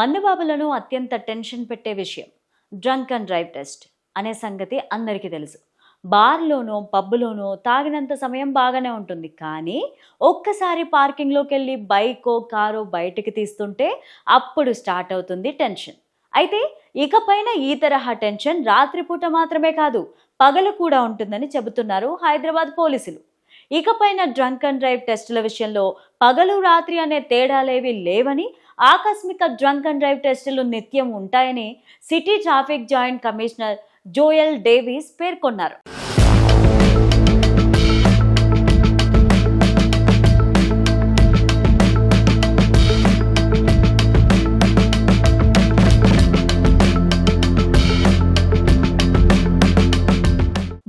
మన్నుబాబులను అత్యంత టెన్షన్ పెట్టే విషయం. డ్రంక్ అండ్ డ్రైవ్ టెస్ట్ అనే సంగతి అందరికీ తెలుసు. బార్లోనో పబ్బులోనో తాగినంత సమయం బాగానే ఉంటుంది. కానీ ఒక్కసారి పార్కింగ్లోకి వెళ్ళి బైకో కారో బయటికి తీస్తుంటే అప్పుడు స్టార్ట్ అవుతుంది టెన్షన్. అయితే ఇకపైన ఈ తరహా టెన్షన్ రాత్రిపూట మాత్రమే కాదు పగలు కూడా ఉంటుందని చెబుతున్నారు హైదరాబాద్ పోలీసులు. ఇకపైన డ్రంక్ అండ్ డ్రైవ్ టెస్టుల విషయంలో పగలు రాత్రి అనే తేడాలేవి లేవని ఆకస్మిక డ్రంక్ అండ్ డ్రైవ్ టెస్టులు నిత్యం ఉంటాయని city traffic joint commissioner Joel Davis పేర్కొన్నారు.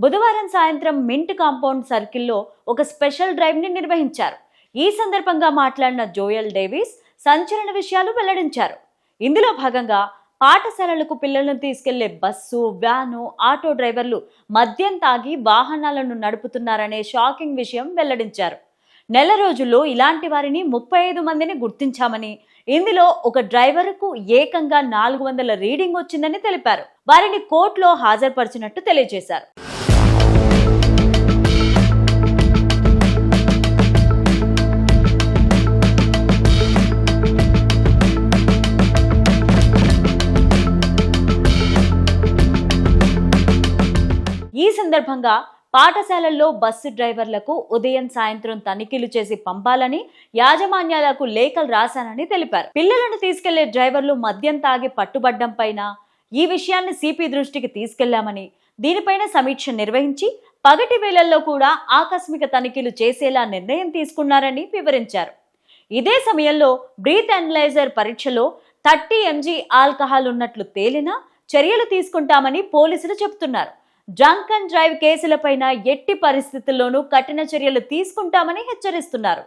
బుధవారం సాయంత్రం మింట్ కాంపౌండ్ సర్కిల్లో ఒక స్పెషల్ డ్రైవ్ని నిర్వహించారు. ఈ సందర్భంగా మాట్లాడిన జోయల్ డేవిస్ సంచలన విషయాలు వెల్లడించారు. ఇందులో భాగంగా పాఠశాలలకు పిల్లలను తీసుకెళ్ళే బస్సు వ్యాను ఆటో డ్రైవర్లు మద్యం తాగి వాహనాలను నడుపుతున్నారనే షాకింగ్ విషయం వెల్లడించారు. నెల రోజుల్లో ఇలాంటి వారిని ముప్పై ఐదు మందిని గుర్తించామని ఇందులో ఒక డ్రైవర్కు ఏకంగా నాలుగు వందల రీడింగ్ వచ్చిందని తెలిపారు. వారిని కోర్టులో హాజరుపరిచినట్టు తెలియజేశారు. సందర్భంగా పాఠశాలల్లో బస్సు డ్రైవర్లకు ఉదయం సాయంత్రం తనిఖీలు చేసి పంపాలని యాజమాన్యాలకు లేఖలు రాశానని తెలిపారు. పిల్లలను తీసుకెళ్ళే డ్రైవర్లు మద్యం తాగి పట్టుబడ్డం పైన ఈ విషయాన్ని సిపి దృష్టికి తీసుకెళ్ళామని దీనిపైన సమీక్ష నిర్వహించి పగటి వేళల్లో కూడా ఆకస్మిక తనిఖీలు చేసేలా నిర్ణయం తీసుకున్నారని వివరించారు. ఇదే సమయంలో బ్రీత్ అనలైజర్ పరీక్షలో థర్టీ ఎంజీ ఆల్కహాల్ ఉన్నట్లు తేలినా చర్యలు తీసుకుంటామని పోలీసులు చెబుతున్నారు. డ్రంక్ అండ్ డ్రైవ్ కేసులపైన ఎట్టి పరిస్థితుల్లోనూ కఠిన చర్యలు తీసుకుంటామని హెచ్చరిస్తున్నారు.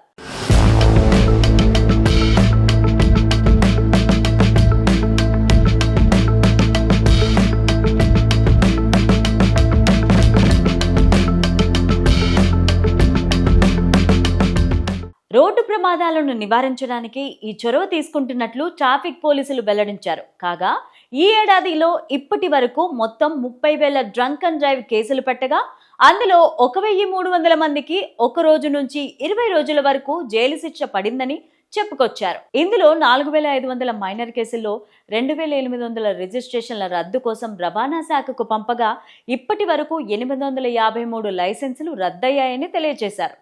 రోడ్డు ప్రమాదాలను నివారించడానికి ఈ చొరవ తీసుకుంటున్నట్లు ట్రాఫిక్ పోలీసులు వెల్లడించారు. కాగా ఈ ఏడాదిలో ఇప్పటి వరకు మొత్తం ముప్పై వేల డ్రంక్ అండ్ డ్రైవ్ కేసులు పెట్టగా అందులో ఒక వెయ్యి మూడు వందల మందికి ఒక రోజు నుంచి ఇరవై రోజుల వరకు జైలు శిక్ష పడిందని చెప్పుకొచ్చారు. ఇందులో నాలుగు వేల ఐదు వందల మైనర్ కేసుల్లో రెండు వేల ఎనిమిది వందల రిజిస్ట్రేషన్ల రద్దు కోసం రవాణా శాఖకు పంపగా ఇప్పటి వరకు ఎనిమిది వందల యాభై మూడు లైసెన్సులు రద్దయ్యాయని తెలియజేశారు.